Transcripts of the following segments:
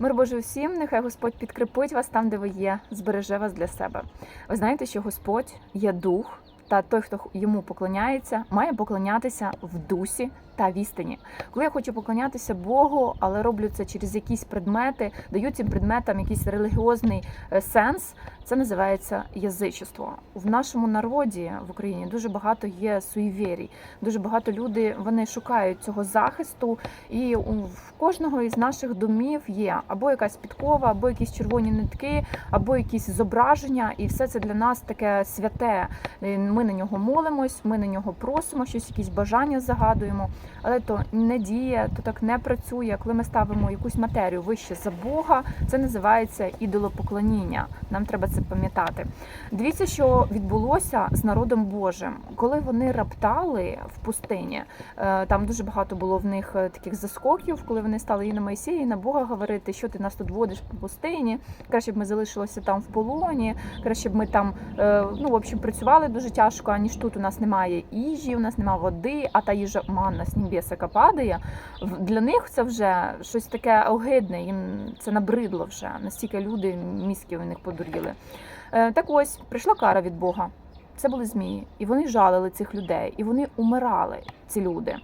Мир Божий всім, нехай Господь підкріпить вас там, де ви є, збереже вас для себе. Ви знаєте, що Господь є дух, та той, хто йому поклоняється, має поклонятися в дусі та в істині. Коли я хочу поклонятися Богу, але роблю це через якісь предмети, даю цим предметам якийсь релігіозний е, сенс, це називається язичество. В нашому народі в Україні дуже багато є суєвірій, дуже багато люди вони шукають цього захисту, і у кожного із наших домів є або якась підкова, або якісь червоні нитки, або якісь зображення, і все це для нас таке святе. Ми на нього молимось, ми на нього просимо щось, якісь бажання загадуємо, але то не діє, то так не працює. Коли ми ставимо якусь матерію вище за Бога, це називається ідолопоклоніння. Нам треба це пам'ятати. Дивіться, що відбулося з народом Божим, коли вони раптали в пустині. е, Там дуже багато було в них е, таких заскоків, коли вони стали і на Моїсія, і на Бога говорити, що ти нас тут водиш по пустині. Краще б ми залишилися там в полоні, краще б ми там е, ну в общем працювали дуже тяжко, аніж тут у нас немає їжі, у нас немає води, а та їжа манна з небес, падає. Для них це вже щось таке огидне, їм це набридло вже. Настільки люди мізки у них подуріли. Е, Так ось прийшла кара від Бога. Це були змії, і вони жалили цих людей, і вони умирали, ці люди.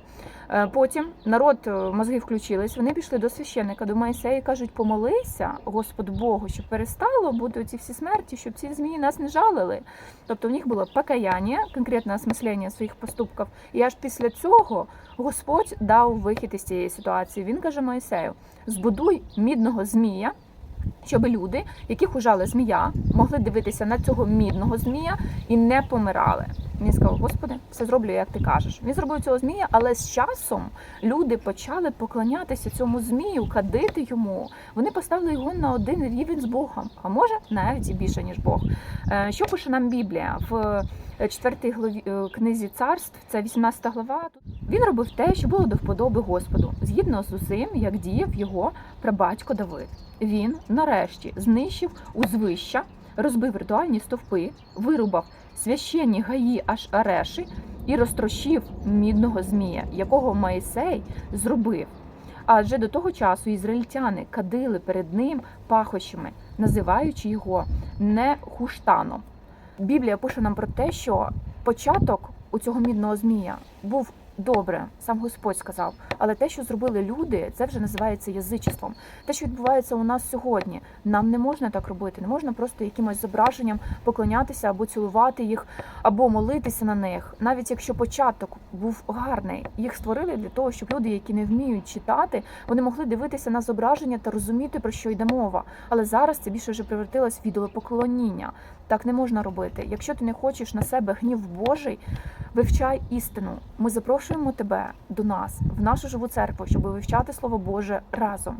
Е, Потім народ е, мозги включились, вони пішли до священника, до Моїсея і кажуть: помолися Господу Богу, щоб перестало бути ці всі смерті, щоб ці змії нас не жалили. Тобто в них було покаяння, конкретне осмислення своїх поступків. І аж після цього Господь дав вихід із цієї ситуації. Він каже Моїсею: збудуй мідного змія. Щоб люди, яких ужала змія, могли дивитися на цього мідного змія і не помирали. Він сказав: Господи, все зроблю, як ти кажеш. Він зробив цього змія, але з часом люди почали поклонятися цьому змію, кадити йому. Вони поставили його на один рівень з Богом, а може навіть і більше ніж Бог. Е, Що пише нам Біблія в е, четвертій главі е, книзі царств, це 18 глава. Він робив те, що було до вподоби Господу, згідно з усім, як діяв його прабатько Давид. Він нарешті знищив узвища, розбив ритуальні стовпи, вирубав священні гаї аж ареші і розтрощив мідного змія, якого Моїсей зробив. Адже до того часу ізраїльтяни кадили перед ним пахощами, називаючи його не хуштаном. Біблія пише нам про те, що початок у цього мідного змія був добре, сам Господь сказав. Але те, що зробили люди, це вже називається язичеством. Те, що відбувається у нас сьогодні, нам не можна так робити. Не можна просто якимось зображенням поклонятися або цілувати їх, або молитися на них. Навіть якщо початок був гарний, їх створили для того, щоб люди, які не вміють читати, вони могли дивитися на зображення та розуміти про що йде мова. Але зараз це більше вже превратилось в ідолопоклоніння. Так не можна робити. Якщо ти не хочеш на себе гнів Божий, вивчай істину. Ми запрошуємо тебе до нас в нашу живу церкву, щоб вивчати Слово Боже разом.